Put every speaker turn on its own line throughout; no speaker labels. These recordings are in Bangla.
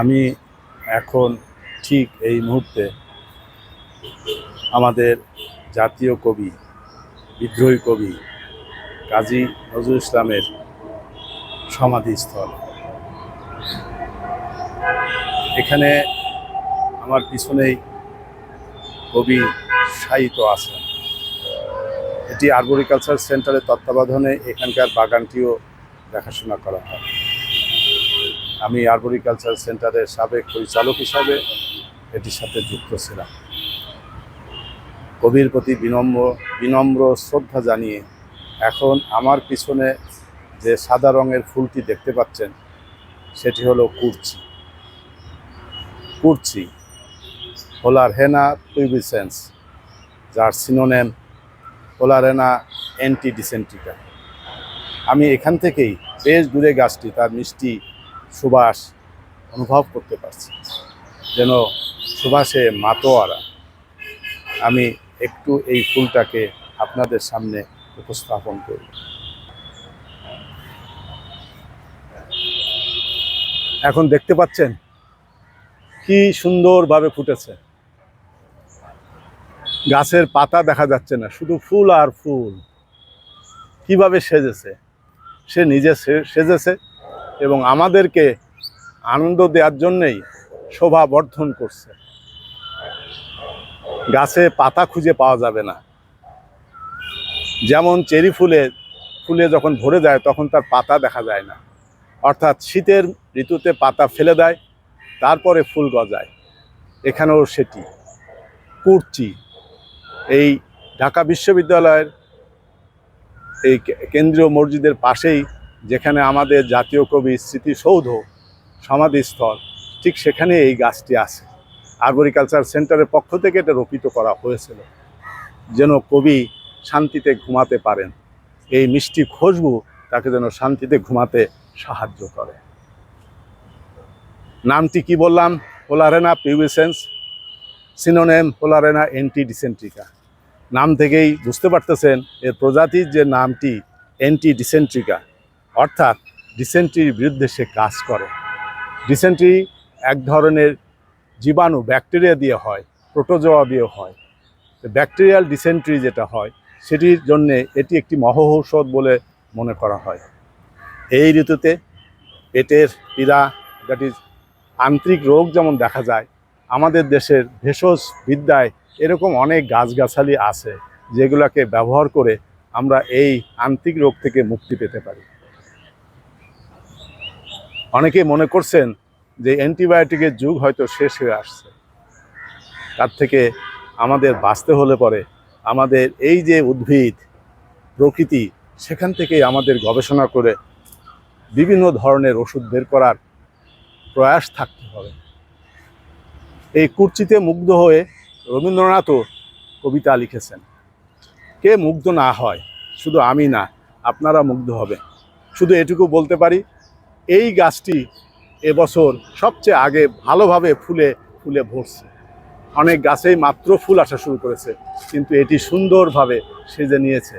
আমি এখন ঠিক এই মুহূর্তে আমাদের জাতীয় কবি, বিদ্রোহী কবি কাজী নজরুল ইসলামের সমাধিস্থল। এখানে আমার পিছনেই কবি সাহিত্য আছেন। এটি আরবোরিকালচার সেন্টারের তত্ত্বাবধানে এখানকার বাগানটিও দেখাশোনা করা হয়। আমি আরবোরিকালচার সেন্টারের সাবেক পরিচালক হিসাবে এটির সাথে যুক্ত ছিলাম। কবির প্রতি বিনম্র বিনম্র শ্রদ্ধা জানিয়ে এখন আমার পিছনে যে সাদা রঙের ফুলটি দেখতে পাচ্ছেন, সেটি হলো কুর্চি। কুর্চি হোলার হেনা পিউবিসেন্স যার সিনোনেম হোলারেনা অ্যান্টি ডিসেন্ট্রিকা আমি এখান থেকেই বেশ দূরে গাছটি, তার মিষ্টি সুবাস অনুভব করতে পারছি। যেন সুবাসে মাতোয়ারা। আমি একটু এই ফুলটাকে আপনাদের সামনে উপস্থাপন করি এখন দেখতে পাচ্ছেন? কি সুন্দরভাবে ফুটেছে। গাছের পাতা দেখা যাচ্ছে না, শুধু ফুল আর ফুল। কীভাবে সেজেছে? সে নিজে সেজেছে। এবং আমাদেরকে আনন্দ দেওয়ার জন্যেই শোভা বর্ধন করছে। গাছে পাতা খুঁজে পাওয়া যাবে না। যেমন চেরি ফুলে ফুলে যখন ভরে যায় তখন তার পাতা দেখা যায় না। অর্থাৎ শীতের ঋতুতে পাতা ফেলে দেয়, তারপরে ফুল গজায়। এখানেও সেটি। কুর্চি, এই ঢাকা বিশ্ববিদ্যালয়ের এই কেন্দ্রীয় মসজিদের পাশেই যেখানে আমাদের জাতীয় কবি স্মৃতিসৌধ, সমাধিস্থল, ঠিক সেখানে এই গাছটি আছে। আরবরিকালচার সেন্টারের পক্ষ থেকে এটা রোপিত করা হয়েছিল। যেন কবি শান্তিতে ঘুমাতে পারেন। এই মিষ্টি খুশবু তাকে যেন শান্তিতে ঘুমাতে সাহায্য করে। নামটি কি বললাম? হোলারেনা পিউবিসেন্স সিনোনেম হোলারেনা এন্টি ডিসেন্ট্রিকা নাম থেকেই বুঝতে পারতেছেন, এর প্রজাতির যে নামটি অ্যান্টি ডিসেন্ট্রিকা অর্থাৎ ডিসেন্ট্রির বিরুদ্ধে সে কাজ করে। ডিসেন্ট্রি এক ধরনের জীবাণু ব্যাকটেরিয়া দিয়ে হয় প্রোটোজোয়া দিয়ে হয়। ব্যাকটেরিয়াল ডিসেন্ট্রি যেটা হয়, সেটির জন্যে এটি একটি মহৌষধ বলে মনে করা হয়। এই ঋতুতে পেটের পীড়া দ্যাট ইজ আন্তরিক রোগ যেমন দেখা যায়, আমাদের দেশের ভেষজ বিদ্যায় এরকম অনেক গাছগাছালি আছে, যেগুলোকে ব্যবহার করে আমরা এই আন্তরিক রোগ থেকে মুক্তি পেতে পারি। অনেকে মনে করছেন যে অ্যান্টিবায়োটিকের যুগ হয়তো শেষ হয়ে আসছে। তার থেকে আমাদের বাঁচতে হলে পরে আমাদের এই যে উদ্ভিদ, প্রকৃতি, সেখান থেকেই আমাদের গবেষণা করে বিভিন্ন ধরনের ওষুধ বের করার প্রয়াস থাকতে হবে। এই কুর্চিতে মুগ্ধ হয়ে রবীন্দ্রনাথও কবিতা লিখেছেন, কে মুগ্ধ না হয়, শুধু আমি না, আপনারা মুগ্ধ হবে শুধু এটুকু বলতে পারি এই গাছটি এবছর সবচেয়ে আগে ভালোভাবে ফুলে ফুলে ভরছে। অনেক গাছেই মাত্র ফুল আসা শুরু করেছে, কিন্তু এটি সুন্দরভাবে সেজে নিয়েছে।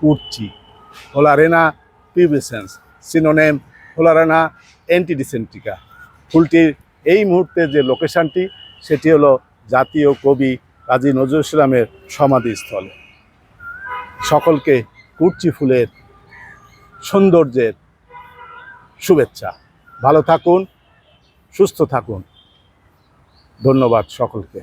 কুর্চি, হোলারেনা পিউবিসেন্স, সিনোনেম হোলারেনা অ্যান্টিডিসেন্টিকা। ফুলটির এই মুহূর্তে যে লোকেশনটি, সেটি হলো জাতীয় কবি কাজী নজরুল ইসলামের সমাধিস্থল। সকলকে কুর্চি ফুলের সৌন্দর্যের শুভেচ্ছা। ভালো থাকুন সুস্থ থাকুন। ধন্যবাদ সকলকে।